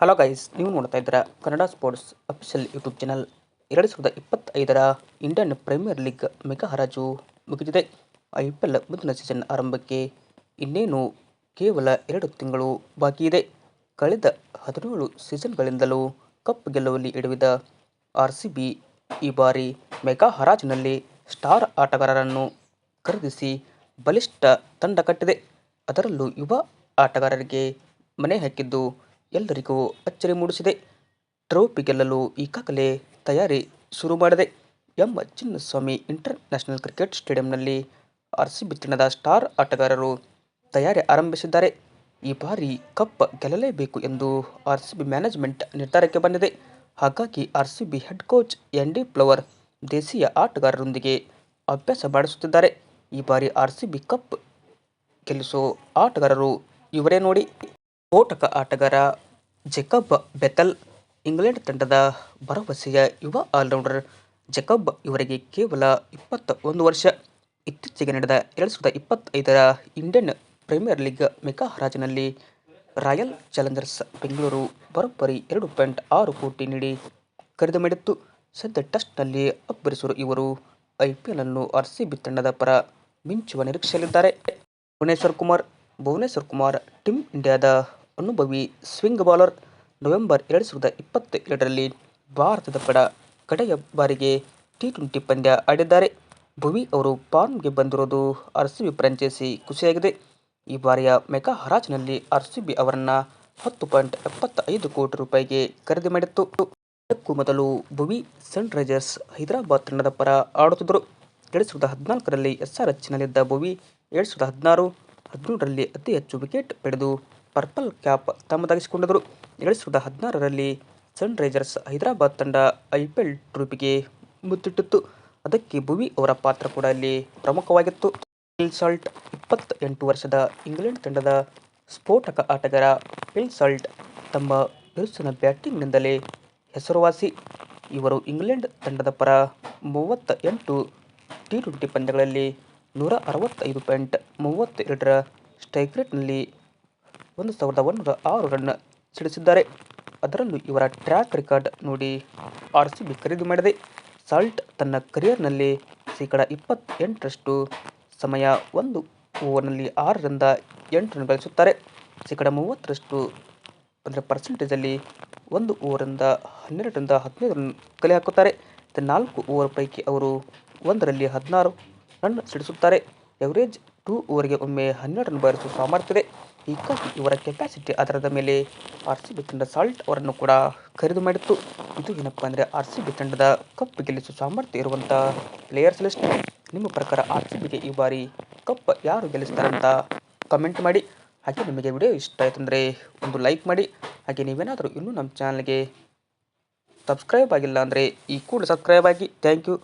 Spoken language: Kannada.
ಹಲೋ ಗೈಸ್ ನೀವು ನೋಡ್ತಾ ಇದ್ದೀರಾ Kannada sports official YouTube channel ಎರಡು ಸಾವಿರದ ಇಪ್ಪತ್ತೈದರ ಇಂಡಿಯನ್ ಪ್ರೀಮಿಯರ್ ಲೀಗ್ ಮೆಗಾ ಹರಾಜು ಮುಗಿದಿದೆ. ಐ ಪಿ ಎಲ್ ಮುಂದಿನ ಸೀಸನ್ ಆರಂಭಕ್ಕೆ ಇನ್ನೇನು ಕೇವಲ ಎರಡು ತಿಂಗಳು ಬಾಕಿ ಇದೆ. ಕಳೆದ ಹದಿನೇಳು ಸೀಸನ್ಗಳಿಂದಲೂ ಕಪ್ ಗೆಲ್ಲುವಲ್ಲಿ ಎಡವಿದ ಆರ್ ಸಿ ಬಿ ಈ ಬಾರಿ ಮೆಗಾ ಹರಾಜಿನಲ್ಲಿ ಸ್ಟಾರ್ ಆಟಗಾರರನ್ನು ಖರೀದಿಸಿ ಬಲಿಷ್ಠ ತಂಡ ಕಟ್ಟಿದೆ. ಅದರಲ್ಲೂ ಯುವ ಆಟಗಾರರಿಗೆ ಮನೆ ಹಾಕಿದ್ದು ಎಲ್ಲರಿಗೂ ಅಚ್ಚರಿ ಮೂಡಿಸಿದೆ. ಟ್ರೋಫಿ ಗೆಲ್ಲಲು ಈಗಾಗಲೇ ತಯಾರಿ ಶುರು ಮಾಡಿದೆ M Chinnaswamy international cricket ಸ್ಟೇಡಿಯಂನಲ್ಲಿ ಆರ್ ಸಿ ಬಿತ್ತಣದ ಸ್ಟಾರ್ ಆಟಗಾರರು ತಯಾರಿ ಆರಂಭಿಸಿದ್ದಾರೆ. ಈ ಬಾರಿ ಕಪ್ ಗೆಲ್ಲಲೇಬೇಕು ಎಂದು ಆರ್ ಸಿ ಬಿ ಮ್ಯಾನೇಜ್ಮೆಂಟ್ ನಿರ್ಧಾರಕ್ಕೆ ಬಂದಿದೆ. ಹಾಗಾಗಿ R C B head coach Andy Flower ದೇಶೀಯ ಆಟಗಾರರೊಂದಿಗೆ ಅಭ್ಯಾಸ ಮಾಡಿಸುತ್ತಿದ್ದಾರೆ. ಈ ಬಾರಿ ಆರ್ ಸಿ ಬಿ ಕಪ್ ಗೆಲ್ಲಿಸೋ ಆಟಗಾರರು ಇವರೇ ನೋಡಿ. ಸ್ಫೋಟಕ ಆಟಗಾರ ಜೆಕಬ್ ಬೆತಲ್, ಇಂಗ್ಲೆಂಡ್ ತಂಡದ ಭರವಸೆಯ ಯುವ ಆಲ್ರೌಂಡರ್ ಜೆಕಬ್ ಇವರಿಗೆ ಕೇವಲ ಇಪ್ಪತ್ತ ಒಂದು ವರ್ಷ. ಇತ್ತೀಚೆಗೆ ನಡೆದ ಎರಡು ಸಾವಿರದ ಇಪ್ಪತ್ತೈದರ ಇಂಡಿಯನ್ ಪ್ರೀಮಿಯರ್ ಲೀಗ್ ಮೆಗಾ ಹರಾಜಿನಲ್ಲಿ ರಾಯಲ್ ಚಾಲೆಂಜರ್ಸ್ ಬೆಂಗಳೂರು ಬರೋಬ್ಬರಿ ಎರಡು ಪಾಯಿಂಟ್ ಆರು ಕೋಟಿ ನೀಡಿ ಖರೀದಿ ಮಾಡಿತ್ತು. ಸದ್ಯ ಟೆಸ್ಟ್ನಲ್ಲಿ ಅಬ್ಬರಿಸಿರುವ ಇವರು ಐ ಪಿ ಎಲ್ ಅನ್ನು ಆರ್ ಸಿ ಬಿ ತಂಡದ ಪರ ಮಿಂಚುವ ನಿರೀಕ್ಷೆಯಲ್ಲಿದ್ದಾರೆ. ಭುವನೇಶ್ವರ್ ಕುಮಾರ್ ಭುವನೇಶ್ವರ್ ಕುಮಾರ್ ಟೀಮ್ ಇಂಡಿಯಾದ ಅನುಭವಿ ಸ್ವಿಂಗ್ ಬೌಲರ್ ನವೆಂಬರ್ ಎರಡು ಸಾವಿರದ ಇಪ್ಪತ್ತ ಎರಡರಲ್ಲಿ ಭಾರತದ ಪಡ ಕಡೆಯ ಬಾರಿಗೆ ಟಿ ಟ್ವೆಂಟಿ ಪಂದ್ಯ ಆಡಿದ್ದಾರೆ. ಭುವಿ ಅವರು ಫಾರ್ಮ್ಗೆ ಬಂದಿರೋದು ಆರ್ ಸಿ ಬಿ ಫ್ರಾಂಚೈಸಿ ಖುಷಿಯಾಗಿದೆ. ಈ ಬಾರಿಯ ಮೆಗಾ ಹರಾಜಿನಲ್ಲಿ ಆರ್ ಸಿ ಬಿ ಅವರನ್ನು ಹತ್ತು ಪಾಯಿಂಟ್ ಎಪ್ಪತ್ತೈದು ಕೋಟಿ ರೂಪಾಯಿಗೆ ಖರೀದಿ ಮಾಡಿತ್ತು. ಇದಕ್ಕೂ ಮೊದಲು ಭುವಿ ಸನ್ರೈಸರ್ಸ್ ಹೈದರಾಬಾದ್ ತಂಡದ ಪರ ಆಡುತ್ತಿದ್ದರು. ಎರಡು ಸಾವಿರದ ಹದಿನಾಲ್ಕರಲ್ಲಿ ಎಸ್ ಆರ್ ಎಚ್ನಲ್ಲಿದ್ದ ಭುವಿ ಎರಡು ಸಾವಿರದ ಹದಿನಾರು ಹದಿನೇಳರಲ್ಲಿ ಅತಿ ಹೆಚ್ಚು ವಿಕೆಟ್ ಪಡೆದು ಪರ್ಪಲ್ ಕ್ಯಾಪ್ ತಮ್ಮದಾಗಿಸಿಕೊಂಡಿದ್ದರು ಎರಡು ಸಾವಿರದ ಹದಿನಾರರಲ್ಲಿ ಸನ್ರೈಸರ್ಸ್ ಹೈದರಾಬಾದ್ ತಂಡ ಐ ಪಿ ಎಲ್ ಟ್ರೂಪಿಗೆ ಮುತ್ತಿಟ್ಟಿತ್ತು. ಅದಕ್ಕೆ ಭುವಿ ಅವರ ಪಾತ್ರ ಕೂಡ ಇಲ್ಲಿ ಪ್ರಮುಖವಾಗಿತ್ತು. ಸಾಲ್ಟ್ ಇಪ್ಪತ್ತ ಎಂಟು ವರ್ಷದ ಇಂಗ್ಲೆಂಡ್ ತಂಡದ ಸ್ಫೋಟಕ ಆಟಗಾರ ಪಿಲ್ ಸಾಲ್ಟ್ ತಮ್ಮ ಬಿರುಸಿನ ಬ್ಯಾಟಿಂಗ್ನಿಂದಲೇ ಹೆಸರುವಾಸಿ. ಇವರು ಇಂಗ್ಲೆಂಡ್ ತಂಡದ ಪರ ಮೂವತ್ತ ಎಂಟು ಟಿ ಟ್ವೆಂಟಿ ಪಂದ್ಯಗಳಲ್ಲಿ ನೂರ ಅರವತ್ತೈದು ಪಾಯಿಂಟ್ ಮೂವತ್ತೆರಡರ ಸ್ಟ್ರೈಕ್ ರೇಟ್ನಲ್ಲಿ ಒಂದು ಸಾವಿರದ ಒಂದೂರ ಆರು ರನ್ ಸಿಡಿಸಿದ್ದಾರೆ. ಅದರಲ್ಲೂ ಇವರ ಟ್ರ್ಯಾಕ್ ರೆಕಾರ್ಡ್ ನೋಡಿ ಆರ್ ಸಿ ಬಿ ಖರೀದಿ ಮಾಡಿದೆ. ಸಾಲ್ಟ್ ತನ್ನ ಕರಿಯರ್ನಲ್ಲಿ ಶೇಕಡ ಇಪ್ಪತ್ತೆಂಟರಷ್ಟು ಸಮಯ ಒಂದು ಓವರ್ನಲ್ಲಿ ಆರರಿಂದ ಎಂಟು ರನ್ ಗಳಿಸುತ್ತಾರೆ. ಶೇಕಡ ಮೂವತ್ತರಷ್ಟು ಅಂದರೆ ಪರ್ಸೆಂಟೇಜಲ್ಲಿ ಒಂದು ಓವರಿಂದ ಹನ್ನೆರಡರಿಂದ ಹದಿನೈದು ರನ್ ಕಲೆ ಹಾಕುತ್ತಾರೆ. ನಾಲ್ಕು ಓವರ್ ಪೈಕಿ ಅವರು ಒಂದರಲ್ಲಿ ಹದಿನಾರು ರನ್ ಸಿಡಿಸುತ್ತಾರೆ. ಎವರೇಜ್ ಟೂ ಇವರಿಗೆ ಒಮ್ಮೆ ಹನ್ನೆರಡು ರನ್ ಬಾರಿಸುವ ಸಾಮರ್ಥ್ಯ ಇದೆ ಹೀಗಾಗಿ ಇವರ ಕೆಪಾಸಿಟಿ ಆಧಾರದ ಮೇಲೆ ಆರ್ ಸಿ ಬಿ ತಂಡ ಸಾಲ್ಟ್ ಅವರನ್ನು ಕೂಡ ಖರೀದಿ ಮಾಡಿತ್ತು. ಇದು ಏನಪ್ಪ ಅಂದರೆ ಆರ್ ಸಿ ಬಿ ತಂಡದ ಕಪ್ ಗೆಲ್ಲಿಸುವ ಸಾಮರ್ಥ್ಯ ಇರುವಂಥ ಪ್ಲೇಯರ್ಸ್ ಲಿಸ್ಟ್ ನಿಮ್ಮ ಪ್ರಕಾರ ಆರ್ ಸಿ ಬಿಗೆ ಈ ಬಾರಿ ಕಪ್ ಯಾರು ಗೆಲ್ಲಿಸ್ತಾರಂತ ಕಮೆಂಟ್ ಮಾಡಿ. ಹಾಗೆ ನಿಮಗೆ ವಿಡಿಯೋ ಇಷ್ಟ ಆಯ್ತು ಅಂದರೆ ಒಂದು ಲೈಕ್ ಮಾಡಿ. ಹಾಗೆ ನೀವೇನಾದರೂ ಇನ್ನೂ ನಮ್ಮ ಚಾನಲ್ಗೆ ಸಬ್ಸ್ಕ್ರೈಬ್ ಆಗಿಲ್ಲ ಅಂದರೆ ಈ ಕೂಡ ಸಬ್ಸ್ಕ್ರೈಬ್ ಆಗಿ. Thank you